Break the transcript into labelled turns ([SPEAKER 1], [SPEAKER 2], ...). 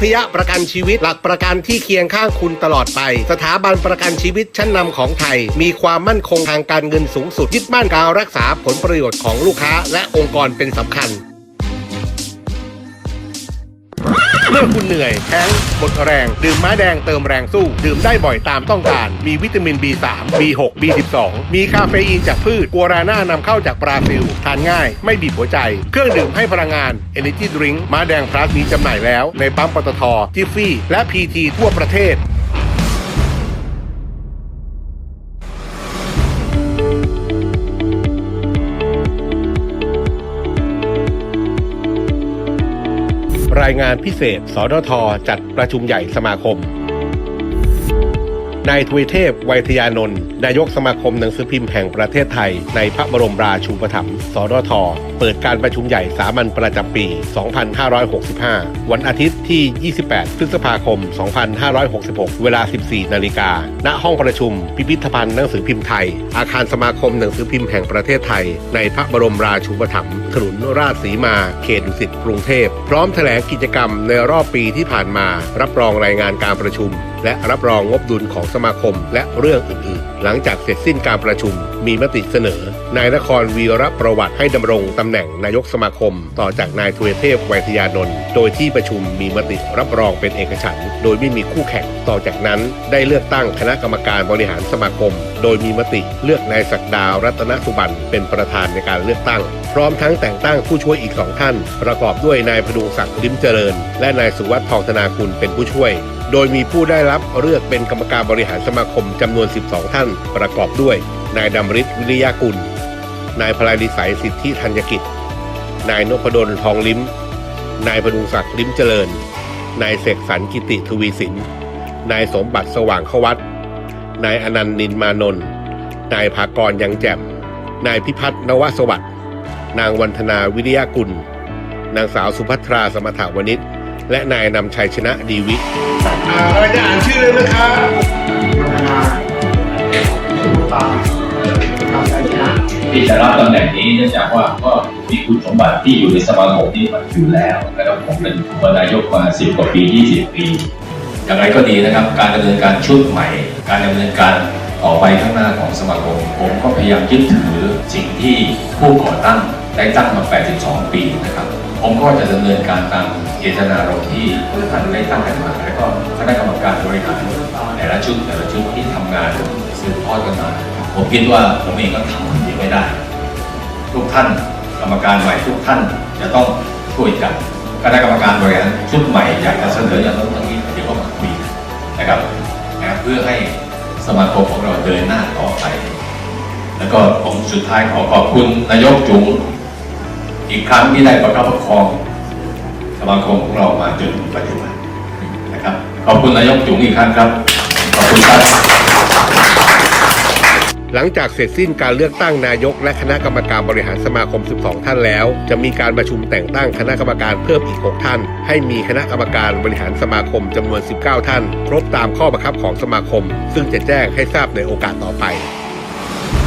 [SPEAKER 1] พยประกันชีวิตหลักประกันที่เคียงข้างคุณตลอดไป สถาบันประกันชีวิตชั้นนำของไทย มีความมั่นคงทางการเงินสูงสุดยึดมั่นการรักษาผลประโยชน์ของลูกค้า และองค์กรเป็นสำคัญ เมื่อคุณเหนื่อยแข้งหมดแรง ดื่มม้าแดงเติมแรงสู้ ดื่มได้บ่อยตามต้องการ มีวิตามิน B3 B6 B12 มีคาเฟอีนจากพืชกัวราน่านำเข้าจากบราซิล ทานง่าย ไม่บีบหัวใจ เครื่องดื่มให้พลังงาน Energy Drink ม้าแดงพลัสมีจำหน่ายแล้ว ในปั๊มปตทจิฟฟี่ และ PT ทั่วประเทศ รายงานพิเศษ สดทจัดประชุมใหญ่สมาคม นายทวีเทพ ไวทยานนท์นายกสมาคมหนังสือพิมพ์แห่งประเทศไทย ในพระบรมราชูปถัมภ์สดท เปิดการประชุมใหญ่สามัญประจำปี 2565 วันอาทิตย์ที่ 28 พฤษภาคม 2566 เวลา 14 นาฬิกา ณ ห้องประชุม พิพิธภัณฑ์หนังสือพิมพ์ไทย อาคารสมาคมหนังสือพิมพ์แห่งประเทศไทย ในพระบรมราชูปถัมภ์ถนนราชสีมา เขตดุสิต กรุงเทพ พร้อมแถลงกิจกรรมในรอบปีที่ผ่านมา รับรองรายงานการประชุมและรับรองงบดุลของสมาคมและเรื่องอื่นๆ หลังจากเสร็จสิ้นการประชุม มีมติเสนอ นายนครวีรประวัติให้ดำรงตำแหน่งนายกสมาคม ต่อจากนายทเวเทพไวยทยานนท์โดยที่ประชุมมีมติรับรองเป็นเอกฉันท์โดยไม่มีคู่แข่งต่อจากนั้นได้เลือกตั้งคณะกรรมการบริหารสมาคม โดยมีมติเลือกนายศักดารัตนสุบันเป็นประธานในการเลือกตั้ง พร้อมทั้งแต่งตั้งผู้ช่วยอีกสองท่าน ประกอบด้วยนายพดุงศักดิ์ลิมเจริญ และนายสุวัสด์ทองธนาคุณเป็นผู้ช่วย โดยมีผู้ได้รับเลือกเป็นกรรมการบริหารสมาคมจำนวน 12 ท่านประกอบด้วย นายดำริศวิริยากุล นายพลายดิสัยสิทธิธัญกิจ นายนพดลทองลิ้ม นายพดุงศักดิ์ลิ้มเจริญ นายเสกสรรกิติทวีสิน นายสมบัติสว่างขวัตนายอนันต์นินมานนท์ นายภากรยังแจ่ม นายพิพัฒนวสวัสด์นางวันธนาวิริยากุล นางสาวสุภัทราสมถาวนิช และนายนำชัยชนะดีวิอ่าเราจะอ่านชื่อเลยนะครับ
[SPEAKER 2] ที่จะรับตำแหน่งนี้เนื่องจากว่าก็มีคุณสมบัติที่อยู่ในสมาคมนี้มันอยู่แล้วนะครับผมเป็นอุปนายกมา10กว่าปี20ปี อย่างไรก็ดีนะครับ การดำเนินการชุดใหม่ การดำเนินการต่อไปข้างหน้าของสมาคม ผมก็พยายามยึดถือสิ่งที่ผู้ก่อตั้งได้ตั้งมา 82 ปีนะครับ ผมก็จะดำเนินการตามเจตนารมณ์ที่ท่านได้ตั้งกันมาแล้วก็คณะกรรมการบริหารแต่ละชุดแต่ละชุดที่ทำงานสืบทอดกันมาผมคิดว่าผมเองก็ทำคนเดียวไม่ได้ ทุกท่านกรรมการใหม่ทุกท่านจะต้องช่วยกันคณะกรรมการบริหารชุดใหม่อยากจะเสนออย่างนั้นอย่างนี้เดี๋ยวก็มาคุยนะครับนะเพื่อให้สมาคมของเราเดินหน้าต่อไป แล้วก็ผมสุดท้ายขอขอบคุณนายกจุ๋ม อีกครั้งที่ได้ประคับประคองสมาคมของเรามาจนถึงปัจจุบันนะครับ ขอบคุณนายกจุ๋มอีกครั้งครับ ขอบคุณครับ
[SPEAKER 1] หลังจากเสร็จสิ้นการเลือกตั้งนายกและคณะกรรมการบริหารสมาคม 12 ท่านแล้ว จะมีการประชุมแต่งตั้งคณะกรรมการเพิ่มอีก 6 ท่าน ให้มีคณะกรรมการบริหารสมาคมจำนวน 19 ท่าน ครบตามข้อบังคับของสมาคม ซึ่งจะแจ้งให้ทราบในโอกาสต่อไป